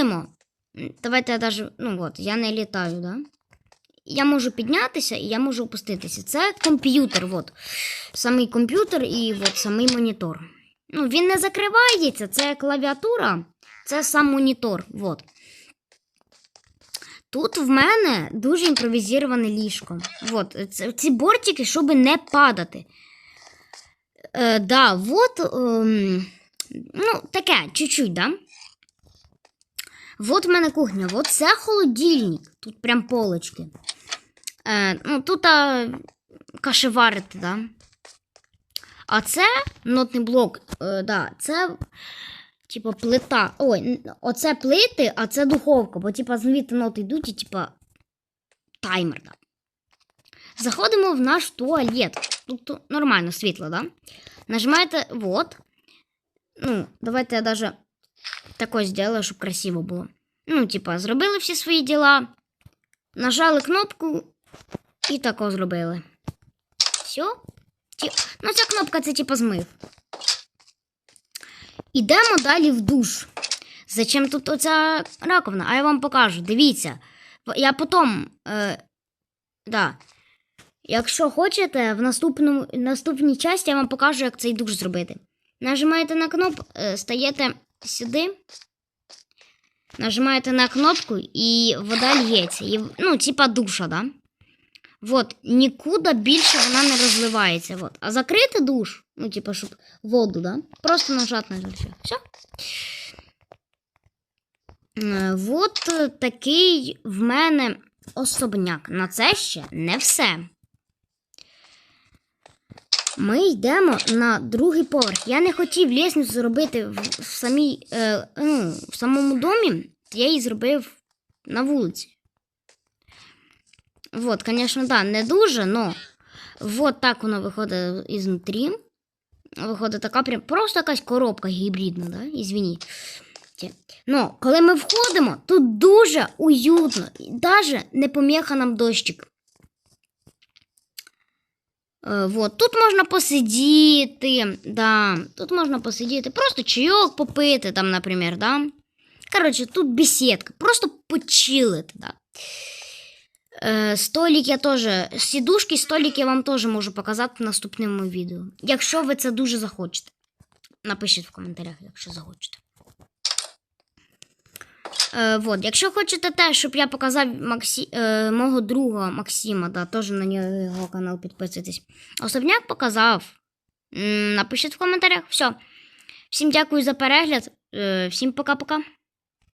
заходимо. Давайте я даже, ну от, я не літаю, да? Я можу піднятися і я можу опуститися. Це комп'ютер, от. Самий комп'ютер і от, самий монітор. Ну, він не закривається, це клавіатура, це сам монітор. От. Тут в мене дуже імпровізоване ліжко. От, ці бортики, щоб не падати. Е, да, от, ем, ну, таке, чуть-чуть, да? Вот в мене кухня, вот це холодильник. Тут прям полочки. Е, ну, тут а, каші варити, да? А це нотний блок, е, да, це типа плита. Ой, оце плити, а це духовка, бо типа звідти ноти йдуть і типа таймер, да. Заходимо в наш туалет. Тут нормально світло, да? Нажимаєте вот. Ну, давайте я даже такое сделаю, щоб красиво було. Ну, типа, зробили всі свої діла, нажали кнопку і тако зробили. Все. Ті... Ну, ця кнопка це типа змив. Ідемо далі в душ. Зачем тут оця раковина? А я вам покажу. Дивіться. Я потім. Е, да. Якщо хочете, в наступному, наступній часті я вам покажу, як цей душ зробити. Нажимаєте на кнопку, е, стаєте сюди. Нажимаєте на кнопку і вода лється. І, ну, типа душа, да? Вот, нікуди більше вона не розливається. Вот. А закрити душ, ну, типа, щоб воду, да? Просто нажати на все. Все. Е, такий в мене особняк. На це ще не все. Ми йдемо на другий поверх. Я не хотів лісницю зробити в, самій, е, ну, в самому домі, я її зробив на вулиці. Вот, звісно, да, не дуже, но вот так воно виходить ізнутрі. Виходить така прям просто якась коробка гібридна, да? Ізвініть. Ну, коли ми входимо, тут дуже уютно. І навіть не поміха нам дощик. Е, вот. Тут можна посидіти, да. Тут можна посидіти, просто чайок попити, там, наприклад, да. Коротше, тут бесідка, просто почилити, да. Е, столик я теж, сідушки, столик я вам теж можу показати в наступному відео. Якщо ви це дуже захочете. Напишіть в коментарях, якщо захочете. Е, вот. Якщо хочете те, щоб я показав Максі... е, мого друга Максима, да, теж на його канал підписуйтесь. Особняк показав. Напишіть в коментарях. Все. Всім дякую за перегляд. Е, всім пока-пока.